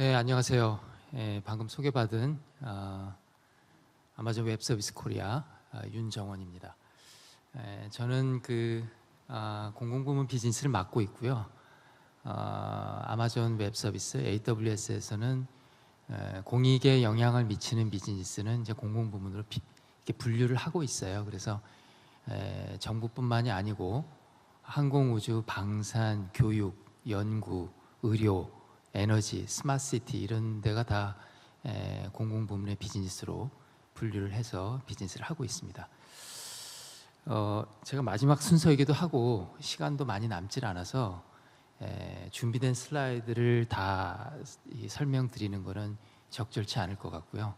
네, 안녕하세요. 예, 방금 소개받은 아, 아마존 웹 서비스 코리아 아, 윤정원입니다. 예, 저는 그 아, 공공부문 비즈니스를 맡고 있고요. 아, 아마존 웹 서비스 AWS에서는 에, 공익에 영향을 미치는 비즈니스는 이제 공공부문으로 비, 이렇게 분류를 하고 있어요. 그래서 에, 정부뿐만이 아니고 항공우주, 방산, 교육, 연구, 의료, 에너지, 스마트시티 이런 데가 다 에, 공공 부문의 비즈니스로 분류를 해서 비즈니스를 하고 있습니다. 어, 제가 마지막 순서이기도 하고 시간도 많이 남질 않아서 에, 준비된 슬라이드를 다 이, 설명드리는 것은 적절치 않을 것 같고요.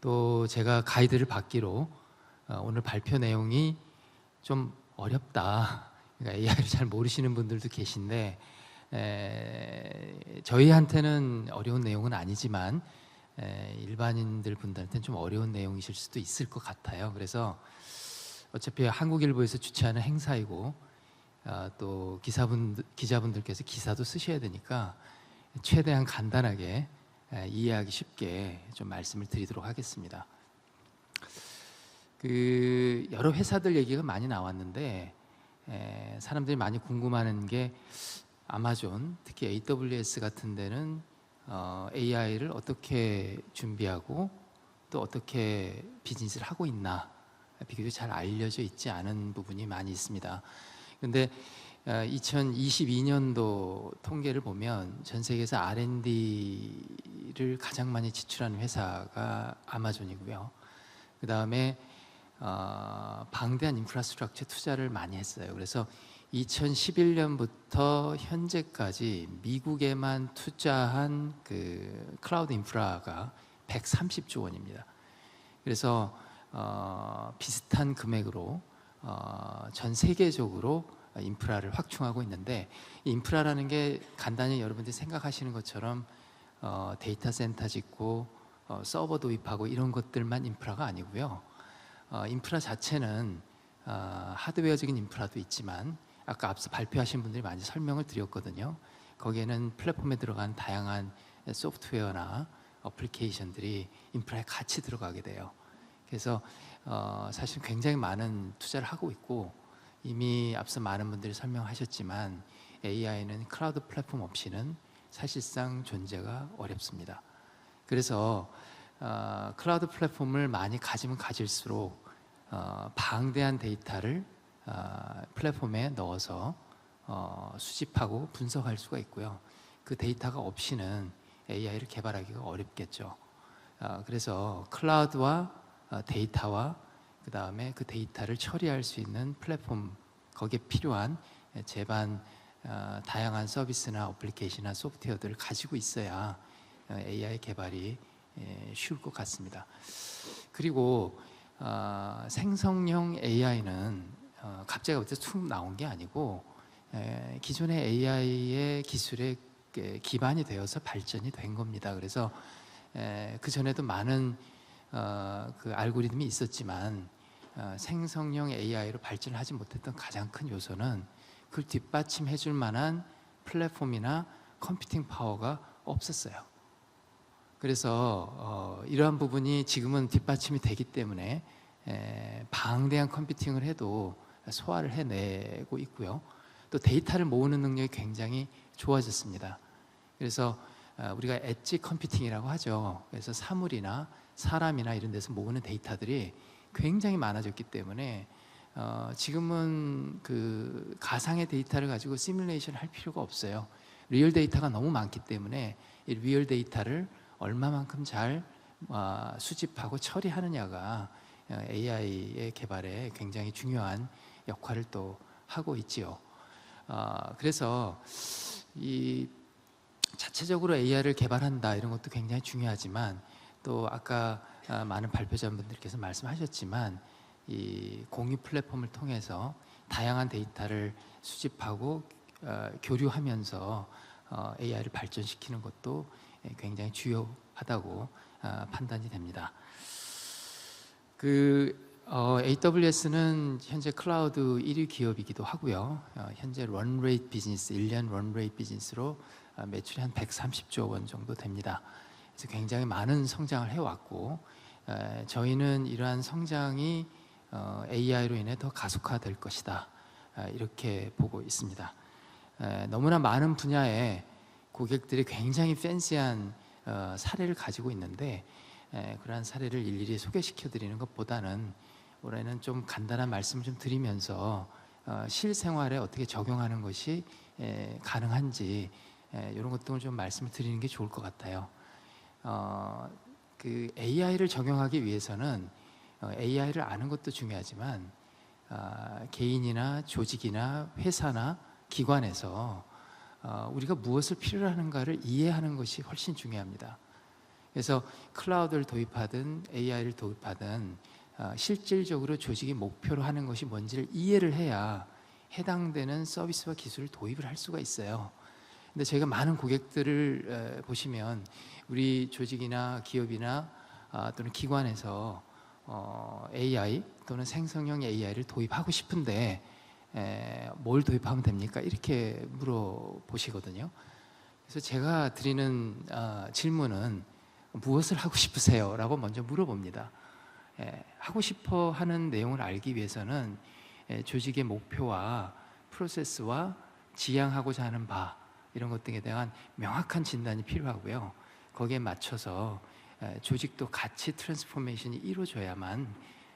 또 제가 가이드를 받기로 어, 오늘 발표 내용이 좀 어렵다. 그러니까 AI를 잘 모르시는 분들도 계신데 에, 저희한테는 어려운 내용은 아니지만 에, 일반인들 분들한테는 좀 어려운 내용이실 수도 있을 것 같아요. 그래서 어차피 한국일보에서 주최하는 행사이고 아, 또 기사분 기자분들께서 기사도 쓰셔야 되니까 최대한 간단하게 에, 이해하기 쉽게 좀 말씀을 드리도록 하겠습니다. 그 여러 회사들 얘기가 많이 나왔는데 에, 사람들이 많이 궁금하는 게 아마존 특히 AWS 같은 데는 어, AI를 어떻게 준비하고 또 어떻게 비즈니스를 하고 있나 비교적 잘 알려져 있지 않은 부분이 많이 있습니다. 근데 2022년도 통계를 보면 전 세계에서 R&D를 가장 많이 지출하는 회사가 아마존이고요. 그 다음에 어, 방대한 인프라스트럭처 투자를 많이 했어요. 그래서 2011년부터 현재까지 미국에만 투자한 그 클라우드 인프라가 130조 원입니다. 그래서 어, 비슷한 금액으로 어, 전 세계적으로 인프라를 확충하고 있는데 인프라라는 게 간단히 여러분들이 생각하시는 것처럼 어, 데이터 센터 짓고 어, 서버 도입하고 이런 것들만 인프라가 아니고요. 어, 인프라 자체는 어, 하드웨어적인 인프라도 있지만 아까 앞서 발표하신 분들이 많이 설명을 드렸거든요. 거기에는 플랫폼에 들어간 다양한 소프트웨어나 어플리케이션들이 인프라에 같이 들어가게 돼요. 그래서 어, 사실 굉장히 많은 투자를 하고 있고 이미 앞서 많은 분들이 설명하셨지만 AI는 클라우드 플랫폼 없이는 사실상 존재가 어렵습니다. 그래서 어, 클라우드 플랫폼을 많이 가지면 가질수록 어, 방대한 데이터를 어, 플랫폼에 넣어서 어, 수집하고 분석할 수가 있고요. 그 데이터가 없이는 AI를 개발하기가 어렵겠죠. 어, 그래서 클라우드와 어, 데이터와 그 다음에 그 데이터를 처리할 수 있는 플랫폼 거기에 필요한 제반 어, 다양한 서비스나 어플리케이션이나 소프트웨어들을 가지고 있어야 어, AI 개발이 예, 쉬울 것 같습니다. 그리고 어, 생성형 AI는 어, 갑자기 어디서 툭 나온 게 아니고 에, 기존의 AI의 기술에 기반이 되어서 발전이 된 겁니다. 그래서 그 전에도 많은 어, 그 알고리즘이 있었지만 어, 생성형 AI로 발전하지 못했던 가장 큰 요소는 그걸 뒷받침해 줄 만한 플랫폼이나 컴퓨팅 파워가 없었어요. 그래서 어, 이러한 부분이 지금은 뒷받침이 되기 때문에 에, 방대한 컴퓨팅을 해도 소화를 해내고 있고요. 또 데이터를 모으는 능력이 굉장히 좋아졌습니다. 그래서 어, 우리가 엣지 컴퓨팅이라고 하죠. 그래서 사물이나 사람이나 이런 데서 모으는 데이터들이 굉장히 많아졌기 때문에 어, 지금은 그 가상의 데이터를 가지고 시뮬레이션 할 필요가 없어요. 리얼 데이터가 너무 많기 때문에 이 리얼 데이터를 얼마만큼 잘 어, 수집하고 처리하느냐가 어, AI의 개발에 굉장히 중요한 역할을 또 하고 있지요. 어, 그래서 이 자체적으로 AI를 개발한다 이런 것도 굉장히 중요하지만 또 아까 아, 많은 발표자분들께서 말씀하셨지만 이 공유 플랫폼을 통해서 다양한 데이터를 수집하고 어, 교류하면서 어, AI를 발전시키는 것도 굉장히 주요하다고 어, 판단이 됩니다. 그 어, AWS는 현재 클라우드 1위 기업이기도 하고요. 어, 현재 런레이트 비즈니스, 1년 런레이트 비즈니스로 아, 매출이 한 130조 원 정도 됩니다. 그래서 굉장히 많은 성장을 해왔고 에, 저희는 이러한 성장이 어, AI로 인해 더 가속화될 것이다 아, 이렇게 보고 있습니다. 에, 너무나 많은 분야에 고객들이 굉장히 팬시한 어, 사례를 가지고 있는데 에, 그러한 사례를 일일이 소개시켜 드리는 것보다는 올해는 좀 간단한 말씀을 좀 드리면서 어, 실생활에 어떻게 적용하는 것이 에, 가능한지 에, 이런 것들을 좀 말씀을 드리는 게 좋을 것 같아요. 어, 그 AI를 적용하기 위해서는 어, AI를 아는 것도 중요하지만 아, 개인이나 조직이나 회사나 기관에서 어, 우리가 무엇을 필요로 하는가를 이해하는 것이 훨씬 중요합니다. 그래서 클라우드를 도입하든 AI를 도입하든 어, 실질적으로 조직이 목표로 하는 것이 뭔지를 이해를 해야 해당되는 서비스와 기술을 도입을 할 수가 있어요. 근데 저희가 많은 고객들을 에, 보시면 우리 조직이나 기업이나 아, 또는 기관에서 어, AI 또는 생성형 AI를 도입하고 싶은데 에, 뭘 도입하면 됩니까? 이렇게 물어보시거든요. 그래서 제가 드리는 아, 질문은 무엇을 하고 싶으세요? 라고 먼저 물어봅니다. 에, 하고 싶어 하는 내용을 알기 위해서는 에, 조직의 목표와 프로세스와 지향하고자 하는 바 이런 것 등에 대한 명확한 진단이 필요하고요. 거기에 맞춰서 에, 조직도 같이 트랜스포메이션이 이루어져야만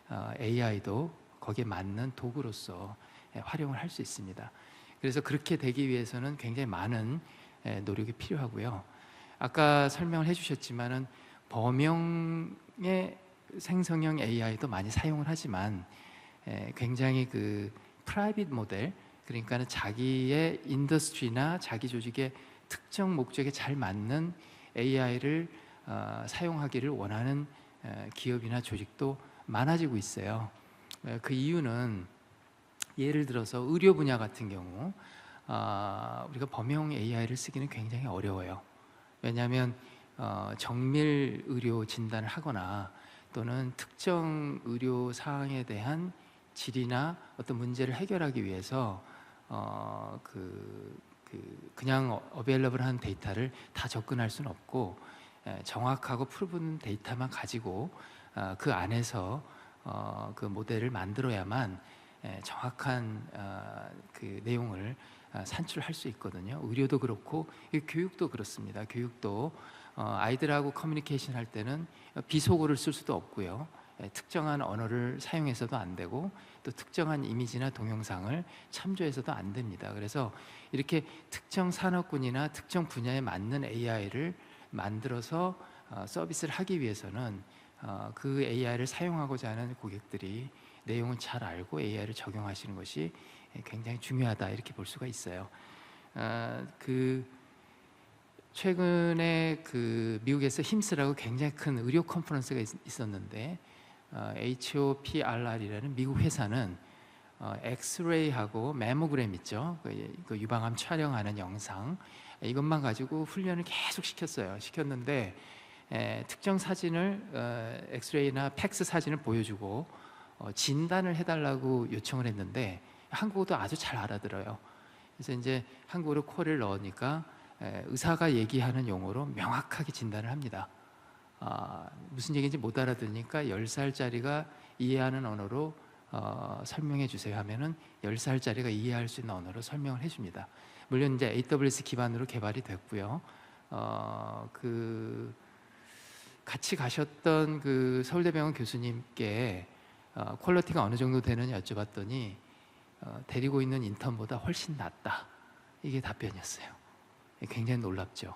어, AI도 거기에 맞는 도구로서 에, 활용을 할 수 있습니다. 그래서 그렇게 되기 위해서는 굉장히 많은 에, 노력이 필요하고요. 아까 설명을 해주셨지만은 범용의 생성형 AI도 많이 사용을 하지만 에, 굉장히 그 프라이빗 모델 그러니까는 자기의 인더스트리나 자기 조직의 특정 목적에 잘 맞는 AI를 어, 사용하기를 원하는 에, 기업이나 조직도 많아지고 있어요. 에, 그 이유는 예를 들어서 의료 분야 같은 경우 아, 우리가 범용 AI를 쓰기는 굉장히 어려워요. 왜냐하면 어, 정밀 의료 진단을 하거나 또는 특정 의료 사항에 대한 질이나 어떤 문제를 해결하기 위해서 어, 그, 그 그냥 어베일러블한 데이터를 다 접근할 수는 없고 에, 정확하고 프로분 데이터만 가지고 어, 그 안에서 어, 그 모델을 만들어야만 에, 정확한 어, 그 내용을 어, 산출할 수 있거든요. 의료도 그렇고 이 교육도 그렇습니다. 교육도 어, 아이들하고 커뮤니케이션 할 때는 비속어를 쓸 수도 없고요. 예, 특정한 언어를 사용해서도 안 되고 또 특정한 이미지나 동영상을 참조해서도 안 됩니다. 그래서 이렇게 특정 산업군이나 특정 분야에 맞는 AI를 만들어서 어, 서비스를 하기 위해서는 어, 그 AI를 사용하고자 하는 고객들이 내용을 잘 알고 AI를 적용하시는 것이 굉장히 중요하다 이렇게 볼 수가 있어요. 아, 그 최근에 그 미국에서 힘스라고 굉장히 큰 의료 컨퍼런스가 있, 있었는데 어, HOPRR이라는 미국 회사는 어, 엑스레이하고 메모그램 있죠. 그, 그 유방암 촬영하는 영상 이것만 가지고 훈련을 계속 시켰어요. 시켰는데 에, 특정 사진을 어, 엑스레이나 팩스 사진을 보여주고 어, 진단을 해달라고 요청을 했는데 한국어도 아주 잘 알아들어요. 그래서 이제 한국어로 코를 넣으니까 에, 의사가 얘기하는 용어로 명확하게 진단을 합니다. 아, 무슨 얘기인지 못 알아듣으니까 10살짜리가 이해하는 언어로 어, 설명해 주세요 하면은 10살짜리가 이해할 수 있는 언어로 설명을 해 줍니다. 물론 이제 AWS 기반으로 개발이 됐고요. 어, 그 같이 가셨던 그 서울대병원 교수님께 어, 퀄리티가 어느 정도 되느냐 여쭤봤더니 어, 데리고 있는 인턴보다 훨씬 낫다. 이게 답변이었어요. 굉장히 놀랍죠.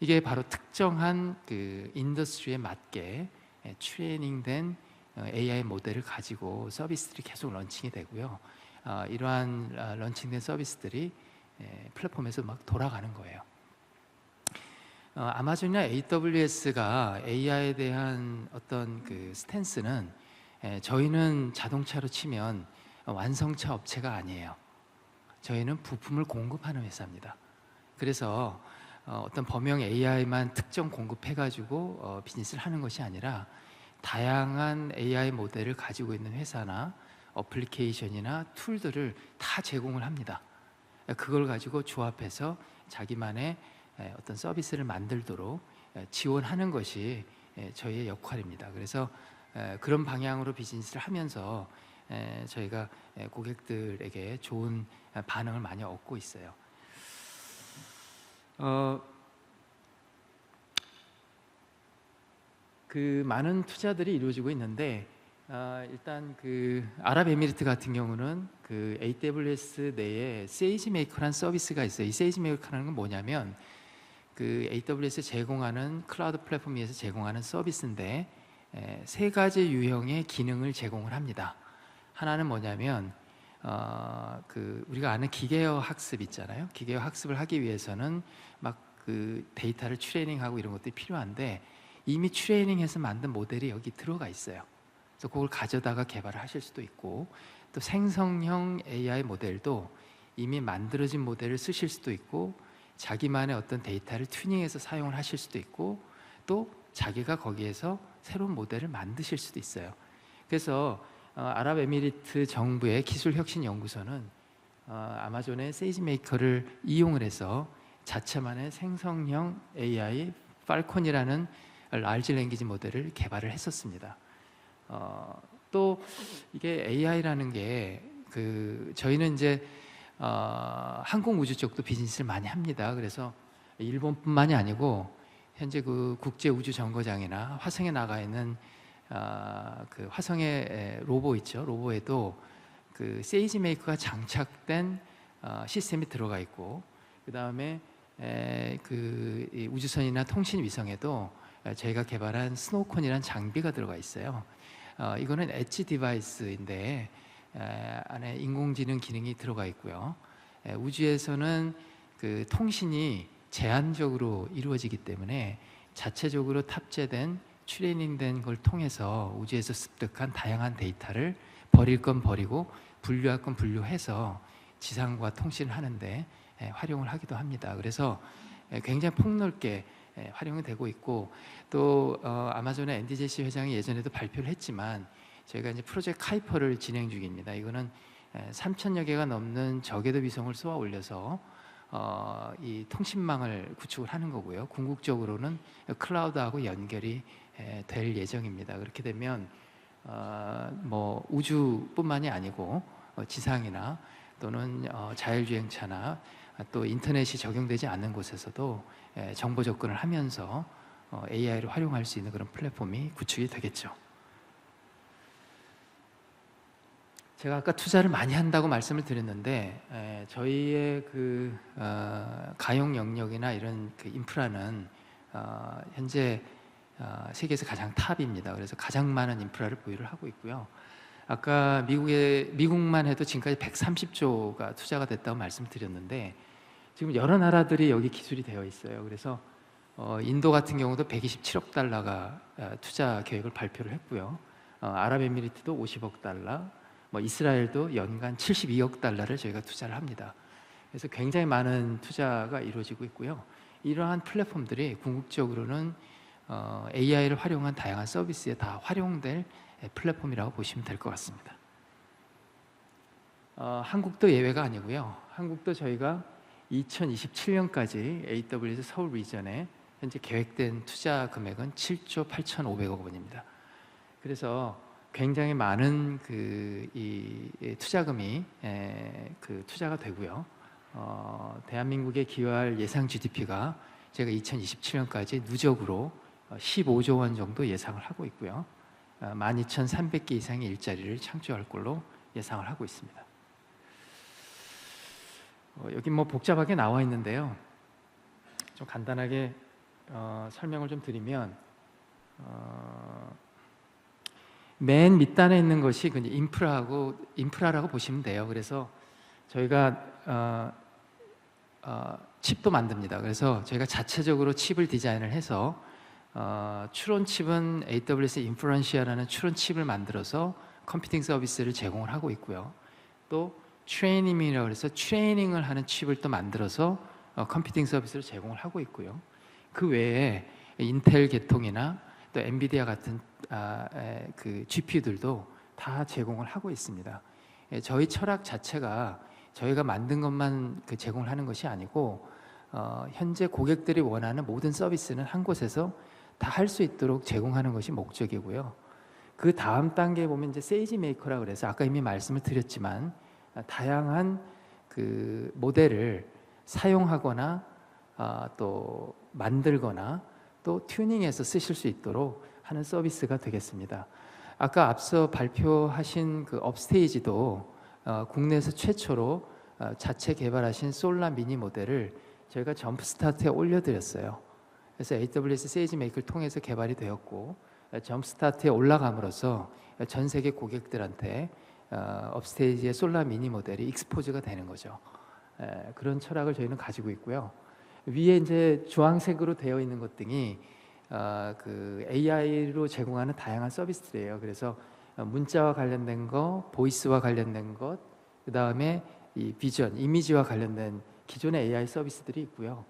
이게 바로 특정한 그 인더스트리에 맞게 예, 트레이닝된 어, AI 모델을 가지고 서비스들이 계속 런칭이 되고요. 어, 이러한 어, 런칭된 서비스들이 예, 플랫폼에서 막 돌아가는 거예요. 어, 아마존이나 AWS가 AI에 대한 어떤 그 스탠스는 예, 저희는 자동차로 치면 완성차 업체가 아니에요. 저희는 부품을 공급하는 회사입니다. 그래서 어, 어떤 범용 AI만 특정 공급해가지고 어, 비즈니스를 하는 것이 아니라 다양한 AI 모델을 가지고 있는 회사나 어플리케이션이나 툴들을 다 제공을 합니다. 그걸 가지고 조합해서 자기만의 에, 어떤 서비스를 만들도록 에, 지원하는 것이 에, 저희의 역할입니다. 그래서 에, 그런 방향으로 비즈니스를 하면서 에, 저희가 에, 고객들에게 좋은 에, 반응을 많이 얻고 있어요. 어, 그 많은 투자들이 이루어지고 있는데 아, 일단 그 아랍에미리트 같은 경우는 그 AWS 내에 세이지 메이커라는 서비스가 있어요. 이 세이지 메이커라는 건 뭐냐면 그 AWS 제공하는 클라우드 플랫폼 위에서 제공하는 서비스인데 에, 세 가지 유형의 기능을 제공을 합니다. 하나는 뭐냐면 어, 그 우리가 아는 기계어 학습 있잖아요. 기계어 학습을 하기 위해서는 막 그 데이터를 트레이닝하고 이런 것들이 필요한데 이미 트레이닝해서 만든 모델이 여기 들어가 있어요. 그래서 그걸 가져다가 개발을 하실 수도 있고 또 생성형 AI 모델도 이미 만들어진 모델을 쓰실 수도 있고 자기만의 어떤 데이터를 튜닝해서 사용을 하실 수도 있고 또 자기가 거기에서 새로운 모델을 만드실 수도 있어요. 그래서 어, 아랍에미리트 정부의 기술혁신연구소는 어, 아마존의 세이지메이커를 이용을 해서 자체만의 생성형 AI 팔콘이라는 라지 랭귀지 모델을 개발을 했었습니다. 어, 또 이게 AI라는 게 그 저희는 이제 어, 항공 우주 쪽도 비즈니스를 많이 합니다. 그래서 일본뿐만이 아니고 현재 그 국제 우주 정거장이나 화성에 나가 있는 어, 그 화성의 에, 로보 있죠. 로보에도 그 세이지 메이커가 장착된 어, 시스템이 들어가 있고 그 다음에 그이 우주선이나 통신 위성에도 에, 저희가 개발한 스노우콘이라는 장비가 들어가 있어요. 어, 이거는 엣지 디바이스인데 에, 안에 인공지능 기능이 들어가 있고요. 에, 우주에서는 그 통신이 제한적으로 이루어지기 때문에 자체적으로 탑재된 트레이닝된 걸 통해서 우주에서 습득한 다양한 데이터를 버릴 건 버리고 분류할 건 분류해서 지상과 통신을 하는데 에, 활용을 하기도 합니다. 그래서 에, 굉장히 폭넓게 에, 활용이 되고 있고 또 어, 아마존의 앤디 제시 회장이 예전에도 발표를 했지만 저희가 이제 프로젝트 카이퍼를 진행 중입니다. 이거는 3천여 개가 넘는 저궤도 위성을 쏘아 올려서 어, 이 통신망을 구축을 하는 거고요. 궁극적으로는 클라우드하고 연결이 에, 될 예정입니다. 그렇게 되면 어, 뭐 우주뿐만이 아니고 어, 지상이나 또는 어, 자율주행차나 또 인터넷이 적용되지 않는 곳에서도 에, 정보 접근을 하면서 어, AI를 활용할 수 있는 그런 플랫폼이 구축이 되겠죠. 제가 아까 투자를 많이 한다고 말씀을 드렸는데 에, 저희의 그 어, 가용 영역이나 이런 그 인프라는 어, 현재 어, 세계에서 가장 탑입니다. 그래서 가장 많은 인프라를 보유를 하고 있고요. 아까 미국의 미국만 해도 지금까지 130조가 투자가 됐다고 말씀드렸는데 지금 여러 나라들이 여기 기술이 되어 있어요. 그래서 어, 인도 같은 경우도 127억 달러가 어, 투자 계획을 발표를 했고요. 어, 아랍에미리트도 50억 달러, 뭐 이스라엘도 연간 72억 달러를 저희가 투자를 합니다. 그래서 굉장히 많은 투자가 이루어지고 있고요. 이러한 플랫폼들이 궁극적으로는 어, AI를 활용한 다양한 서비스에 다 활용될 플랫폼이라고 보시면 될 것 같습니다. 어, 한국도 예외가 아니고요. 한국도 저희가 2027년까지 AWS 서울 리전에 현재 계획된 투자 금액은 7조 8,500억 원입니다. 그래서 굉장히 많은 그 이 투자금이 에, 그 투자가 되고요. 어, 대한민국의 기여할 예상 GDP가 제가 2027년까지 누적으로 15조 원 정도 예상을 하고 있고요. 12,300개 이상의 일자리를 창출할 걸로 예상을 하고 있습니다. 어, 여기 뭐 복잡하게 나와 있는데요. 좀 간단하게 어, 설명을 좀 드리면 어, 맨 밑단에 있는 것이 그 인프라하고 인프라라고 보시면 돼요. 그래서 저희가 어, 어, 칩도 만듭니다. 그래서 저희가 자체적으로 칩을 디자인을 해서 어, 추론 칩은 AWS 인프런시아라는 추론 칩을 만들어서 컴퓨팅 서비스를 제공을 하고 있고요. 또 트레이닝이라고 해서 트레이닝을 하는 칩을 또 만들어서 어, 컴퓨팅 서비스를 제공을 하고 있고요. 그 외에 인텔 계통이나 또 엔비디아 같은 아, 에, 그 GPU들도 다 제공을 하고 있습니다. 예, 저희 철학 자체가 저희가 만든 것만 그 제공을 하는 것이 아니고 어, 현재 고객들이 원하는 모든 서비스는 한 곳에서 다 할 수 있도록 제공하는 것이 목적이고요. 그 다음 단계에 보면 이제 세이지 메이커라 그래서 아까 이미 말씀을 드렸지만 아, 다양한 그 모델을 사용하거나 아, 또 만들거나 또 튜닝해서 쓰실 수 있도록 하는 서비스가 되겠습니다. 아까 앞서 발표하신 그 업스테이지도 어, 국내에서 최초로 어, 자체 개발하신 솔라 미니 모델을 저희가 점프 스타트에 올려드렸어요. 그래서 AWS 세이지 메이크를 통해서 개발이 되었고 어, 점프 스타트에 올라감으로써 전 세계 고객들한테 어, 업스테이지의 솔라 미니 모델이 익스포즈가 되는 거죠. 에, 그런 철학을 저희는 가지고 있고요. 위에 이제 주황색으로 되어 있는 것 등이 어, 그 AI로 제공하는 다양한 서비스들이에요. 그래서 어, 문자와 관련된 거, 보이스와 관련된 것, 그 다음에 이 비전, 이미지와 관련된 기존의 AI 서비스들이 있고요.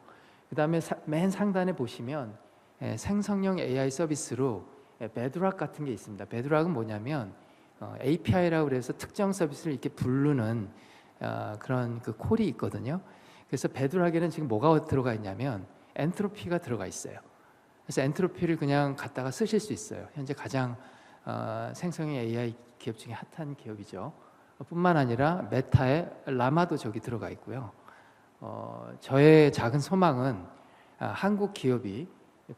그 다음에 맨 상단에 보시면 에, 생성형 AI 서비스로 에, 베드락 같은 게 있습니다. 베드락은 뭐냐면 어, API라고 그래서 특정 서비스를 이렇게 부르는 어, 그런 그 콜이 있거든요. 그래서 베드락에는 지금 뭐가 들어가 있냐면 엔트로피가 들어가 있어요. 그래서 엔트로피를 그냥 갖다가 쓰실 수 있어요. 현재 가장 어, 생성형 AI 기업 중에 핫한 기업이죠. 어, 뿐만 아니라 메타의 라마도 저기 들어가 있고요. 어, 저의 작은 소망은 아, 한국 기업이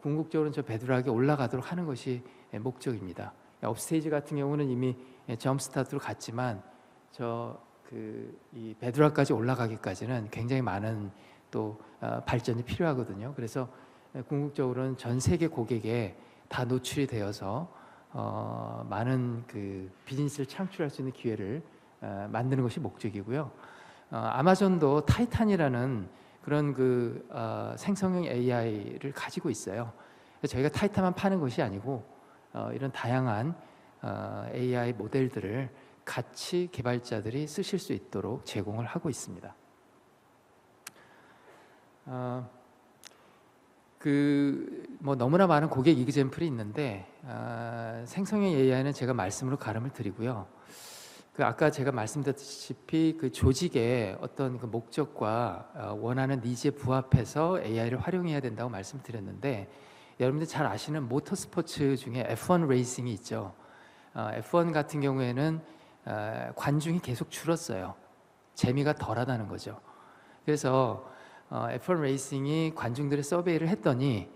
궁극적으로 저 베드락에 올라가도록 하는 것이 목적입니다. 업스테이지 같은 경우는 이미 점스타트로 갔지만 저 그이 베드락까지 올라가기까지는 굉장히 많은 또 어, 발전이 필요하거든요. 그래서 궁극적으로는 전 세계 고객에 다 노출이 되어서 어, 많은 그 비즈니스를 창출할 수 있는 기회를 어, 만드는 것이 목적이고요. 어, 아마존도 타이탄이라는 그런 그 어, 생성형 AI를 가지고 있어요. 저희가 타이탄만 파는 것이 아니고 어, 이런 다양한 어, AI 모델들을 같이 개발자들이 쓰실 수 있도록 제공을 하고 있습니다. 어, 그뭐 너무나 많은 고객 이그젠플이 있는데 아, 생성형 AI는 제가 말씀으로 가름을 드리고요. 그 아까 제가 말씀드렸다시피 그 조직의 어떤 그 목적과 어, 원하는 니즈에 부합해서 AI를 활용해야 된다고 말씀드렸는데 여러분들 잘 아시는 모터 스포츠 중에 F1 레이싱이 있죠. 어, F1 같은 경우에는 어, 관중이 계속 줄었어요. 재미가 덜하다는 거죠. 그래서 어, F1 레이싱이 관중들의 서베이를 했더니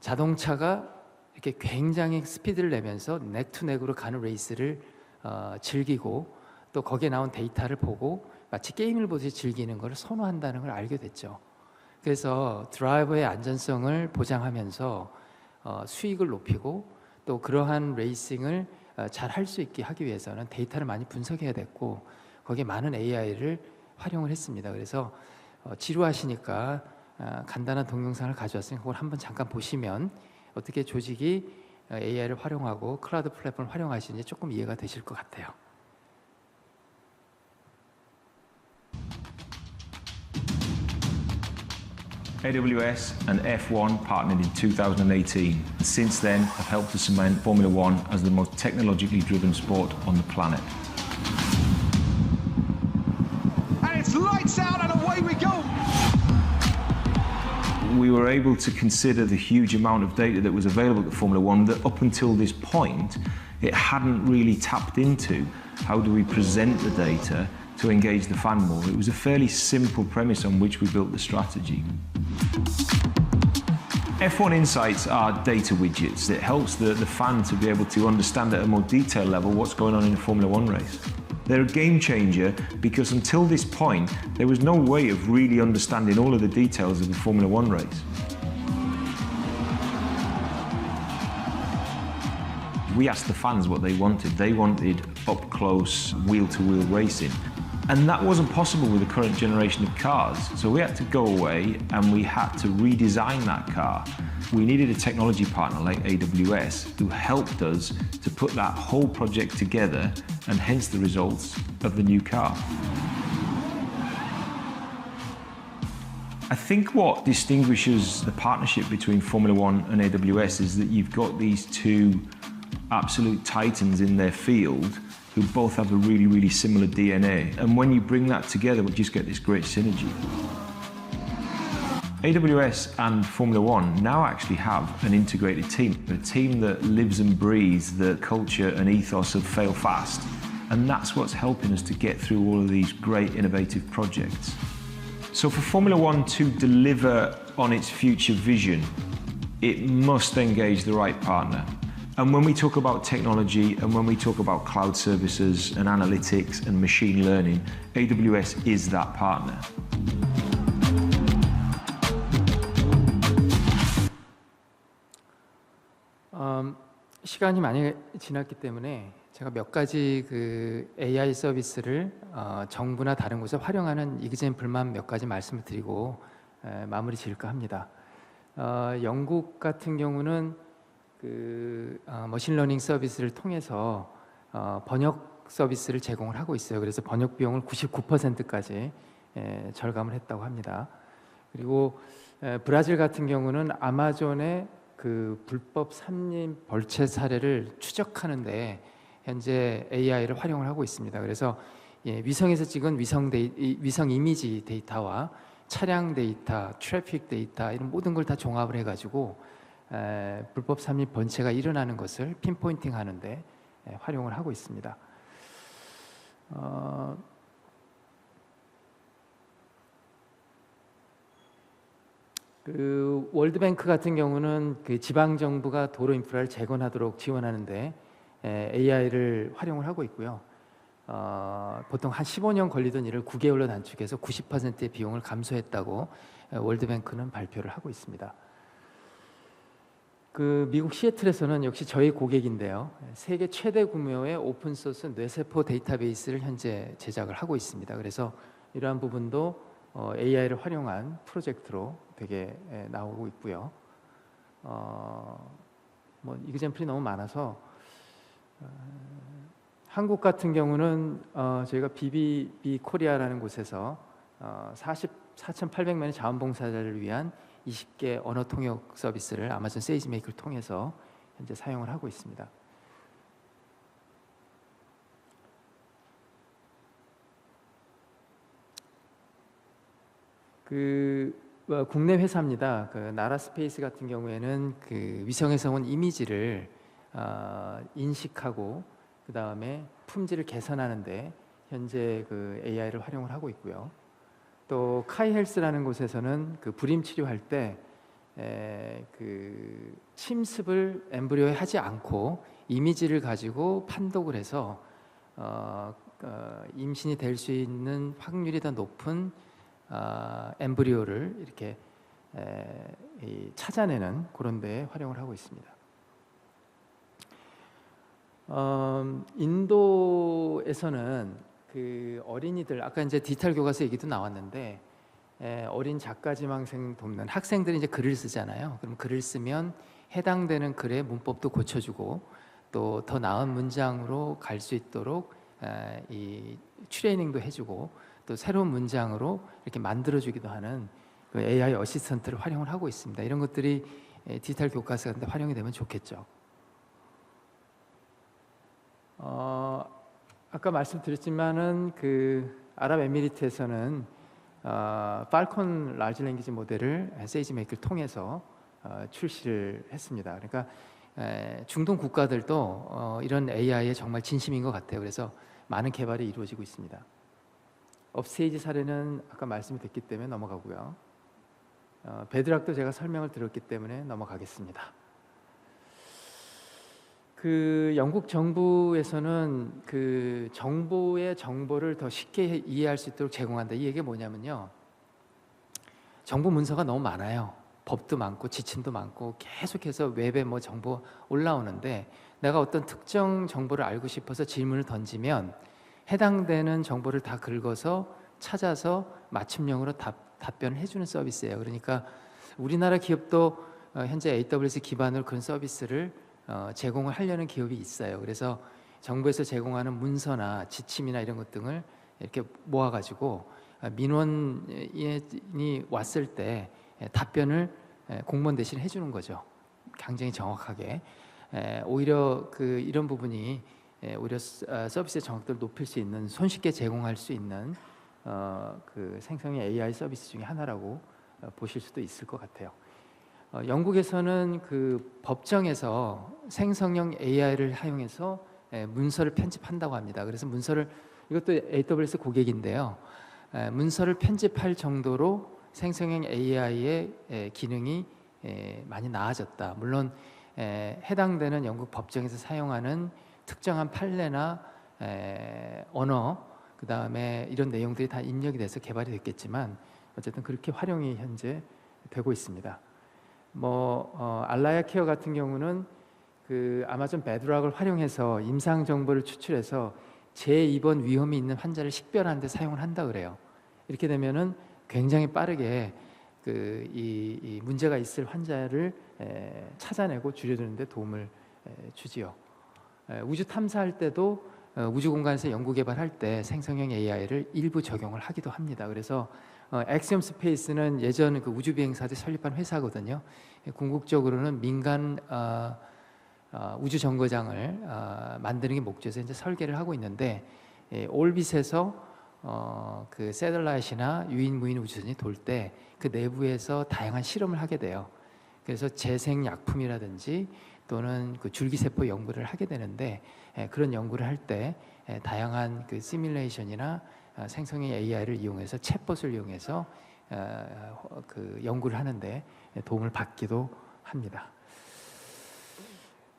자동차가 이렇게 굉장히 스피드를 내면서 넥 투 넥으로 가는 레이스를 어, 즐기고 또 거기에 나온 데이터를 보고 마치 게임을 보듯이 즐기는 것을 선호한다는 걸 알게 됐죠. 그래서 드라이버의 안전성을 보장하면서 어, 수익을 높이고 또 그러한 레이싱을 어, 잘할 수 있게 하기 위해서는 데이터를 많이 분석해야 됐고 거기에 많은 AI를 활용을 했습니다. 그래서 어, 지루하시니까 어, 간단한 동영상을 가져왔으니 그걸 한번 잠깐 보시면 어떻게 조직이 어, AI를 활용하고 클라우드 플랫폼을 활용하시는지 조금 이해가 되실 것 같아요. AWS and F1 partnered in 2018 and since then have helped to cement Formula One as the most technologically driven sport on the planet. And it's lights out and away we go. We were able to consider the huge amount of data that was available to Formula One that up until this point it hadn't really tapped into. How do we present the data to engage the fan more? It was a fairly simple premise on which we built the strategy. F1 Insights are data widgets that helps the, the fan to be able to understand at a more detailed level what's going on in a Formula One race. They're a game changer because until this point, there was no way of really understanding all of the details of the Formula One race. We asked the fans what they wanted. They wanted up close, wheel to wheel racing. And that wasn't possible with the current generation of cars. So we had to go away and we had to redesign that car. We needed a technology partner like AWS who helped us to put that whole project together and hence the results of the new car. I think what distinguishes the partnership between Formula One and AWS is that you've got these two absolute titans in their field who both have a really, really similar DNA. And when you bring that together, we just get this great synergy. AWS and Formula One now actually have an integrated team, a team that lives and breathes the culture and ethos of fail fast. And that's what's helping us to get through all of these great innovative projects. So, for Formula One to deliver on its future vision, it must engage the right partner. And when we talk about technology and when we talk about cloud services and analytics and machine learning, AWS is that partner. 음, 시간이 많이 지났기 때문에 제가 몇 가지 그 AI 서비스를 어, 정부나 다른 곳에 활용하는 이그젠플만 몇 가지 말씀을 드리고 에, 마무리 지을까 합니다. 어, 영국 같은 경우는 그 어, 머신러닝 서비스를 통해서 어, 번역 서비스를 제공을 하고 있어요. 그래서 번역 비용을 99%까지 에, 절감을 했다고 합니다. 그리고 에, 브라질 같은 경우는 아마존의 그 불법 산림 벌채 사례를 추적하는데 현재 AI를 활용을 하고 있습니다. 그래서 예, 위성에서 찍은 위성 데이, 이- 위성 이미지 데이터와 차량 데이터, 트래픽 데이터 이런 모든 걸 다 종합을 해가지고 에, 불법 산림 번체가 일어나는 것을 핀포인팅 하는데 에, 활용을 하고 있습니다. 어, 그 월드뱅크 같은 경우는 그 지방 정부가 도로 인프라를 재건하도록 지원하는데 AI를 활용을 하고 있고요. 어, 보통 한 15년 걸리던 일을 9개월로 단축해서 90%의 비용을 감소했다고 에, 월드뱅크는 발표를 하고 있습니다. 그 미국 시애틀에서는 역시 저희 고객인데요. 세계 최대 규모의 오픈 소스 뇌세포 데이터베이스를 현재 제작을 하고 있습니다. 그래서 이러한 부분도 어, AI를 활용한 프로젝트로 되게 에, 나오고 있고요. 어, 뭐 이그젠플이 너무 많아서 어, 한국 같은 경우는 어, 저희가 BBB 코리아라는 곳에서 어, 40 4,800만의 자원봉사자를 위한 20개 언어 통역 서비스를 아마존 세이지메이크를 통해서 현재 사용을 하고 있습니다. 그 어, 국내 회사입니다. 그 나라 스페이스 같은 경우에는 그 위성에서 온 이미지를 어, 인식하고 그 다음에 품질을 개선하는데 현재 그 AI를 활용을 하고 있고요. 또 카이 헬스라는 곳에서는 그 불임 치료할 때 그 침습을 엠브리오에 하지 않고 이미지를 가지고 판독을 해서 어, 어, 임신이 될 수 있는 확률이 더 높은 아, 엠브리오를 이렇게 에, 이 찾아내는 그런 데에 활용을 하고 있습니다. 음, 인도에서는 그 어린이들 아까 이제 디지털 교과서 얘기도 나왔는데 에, 어린 작가 지망생 돕는 학생들이 이제 글을 쓰잖아요. 그럼 글을 쓰면 해당되는 글의 문법도 고쳐주고 또 더 나은 문장으로 갈 수 있도록 에, 이 트레이닝도 해주고 또 새로운 문장으로 이렇게 만들어주기도 하는 그 AI 어시스턴트를 활용을 하고 있습니다. 이런 것들이 에, 디지털 교과서 같은 데 활용이 되면 좋겠죠. 어, 아까 말씀드렸지만은 그 아랍에미리트에서는 어, 팔콘 라지 랭귀지 모델을 세이지 메이크를 통해서 어, 출시를 했습니다. 그러니까 에, 중동 국가들도 어, 이런 AI에 정말 진심인 것 같아요. 그래서 많은 개발이 이루어지고 있습니다. 업스테이지 사례는 아까 말씀이 됐기 때문에 넘어가고요. 어, 베드락도 제가 설명을 들었기 때문에 넘어가겠습니다. 그 영국 정부에서는 그 정보의 정보를 더 쉽게 이해할 수 있도록 제공한다. 이 얘기가 뭐냐면요. 정보 문서가 너무 많아요. 법도 많고 지침도 많고 계속해서 웹에 뭐 정보 올라오는데 내가 어떤 특정 정보를 알고 싶어서 질문을 던지면 해당되는 정보를 다 긁어서 찾아서 맞춤형으로 답, 답변을 해주는 서비스예요. 그러니까 우리나라 기업도 어, 현재 AWS 기반으로 그런 서비스를 어, 제공을 하려는 기업이 있어요. 그래서 정부에서 제공하는 문서나 지침이나 이런 것 등을 이렇게 모아가지고 아, 민원이 왔을 때 에, 답변을 에, 공무원 대신 해주는 거죠. 굉장히 정확하게. 에, 오히려 그 이런 부분이 에, 오히려 서- 어, 서비스의 정확도를 높일 수 있는 손쉽게 제공할 수 있는 어, 그 생성의 AI 서비스 중에 하나라고 어, 보실 수도 있을 것 같아요. 어, 영국에서는 그 법정에서 생성형 AI를 사용해서 에, 문서를 편집한다고 합니다. 그래서 문서를 이것도 AWS 고객인데요. 에, 문서를 편집할 정도로 생성형 AI의 에, 기능이 에, 많이 나아졌다. 물론 에, 해당되는 영국 법정에서 사용하는 특정한 판례나 에, 언어 그 다음에 이런 내용들이 다 입력이 돼서 개발이 됐겠지만 어쨌든 그렇게 활용이 현재 되고 있습니다. 뭐 어, 알라야 케어 같은 경우는 그 아마존 베드락을 활용해서 임상 정보를 추출해서 재입원 위험이 있는 환자를 식별하는 데 사용을 한다 그래요. 이렇게 되면은 굉장히 빠르게 그 이, 이 문제가 있을 환자를 에, 찾아내고 줄여드는 데 도움을 에, 주지요. 에, 우주 탐사할 때도 어, 우주 공간에서 연구 개발할 때 생성형 AI를 일부 적용을 하기도 합니다. 그래서 어, 엑시엄 스페이스는 예전 그 우주 비행사들 설립한 회사거든요. 예, 궁극적으로는 민간 어, 어, 우주 정거장을 어, 만드는 게 목적에서 이제 설계를 하고 있는데 예, 올빗에서 어, 그 세들라이트나 유인 무인 우주선이 돌 때 그 내부에서 다양한 실험을 하게 돼요. 그래서 재생 약품이라든지 또는 그 줄기세포 연구를 하게 되는데 에, 그런 연구를 할 때 다양한 그 시뮬레이션이나 어, 생성의 AI를 이용해서 챗봇을 이용해서 어, 어, 그 연구를 하는데 도움을 받기도 합니다.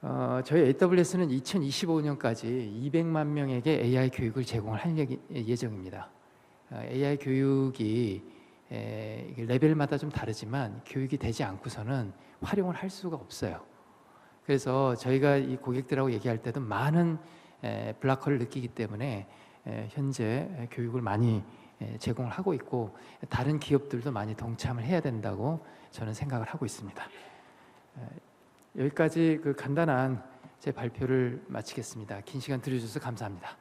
어, 저희 AWS는 2025년까지 200만 명에게 AI 교육을 제공을 할 예기- 예정입니다. 어, AI 교육이 에, 레벨마다 좀 다르지만 교육이 되지 않고서는 활용을 할 수가 없어요. 그래서 저희가 이 고객들하고 얘기할 때도 많은 에, 블락홀을 느끼기 때문에 에, 현재 교육을 많이 에, 제공을 하고 있고 다른 기업들도 많이 동참을 해야 된다고 저는 생각을 하고 있습니다. 에, 여기까지 그 간단한 제 발표를 마치겠습니다. 긴 시간 들어주셔서 감사합니다.